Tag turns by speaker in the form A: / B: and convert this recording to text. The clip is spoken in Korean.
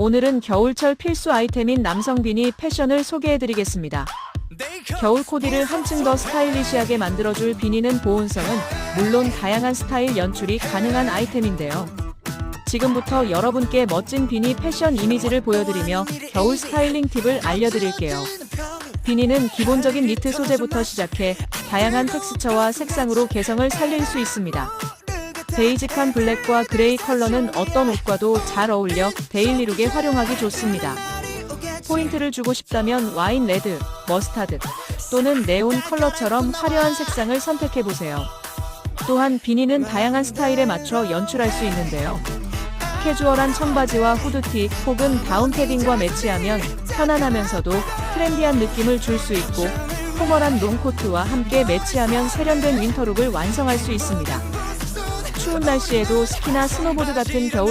A: 오늘은 겨울철 필수 아이템인 남성 비니 패션을 소개해드리겠습니다. 겨울 코디를 한층 더 스타일리시하게 만들어줄 비니는 보온성은 물론 다양한 스타일 연출이 가능한 아이템인데요. 지금부터 여러분께 멋진 비니 패션 이미지를 보여드리며 겨울 스타일링 팁을 알려드릴게요. 비니는 기본적인 니트 소재부터 시작해 다양한 텍스처와 색상으로 개성을 살릴 수 있습니다. 베이직한 블랙과 그레이 컬러는 어떤 옷과도 잘 어울려 데일리룩에 활용하기 좋습니다. 포인트를 주고 싶다면 와인 레드, 머스타드 또는 네온 컬러처럼 화려한 색상을 선택해보세요. 또한 비니는 다양한 스타일에 맞춰 연출할 수 있는데요. 캐주얼한 청바지와 후드티 혹은 다운 패딩과 매치하면 편안하면서도 트렌디한 느낌을 줄 수 있고 포멀한 롱코트와 함께 매치하면 세련된 윈터룩을 완성할 수 있습니다. 추운 날씨에도 스키나 스노보드 같은 겨울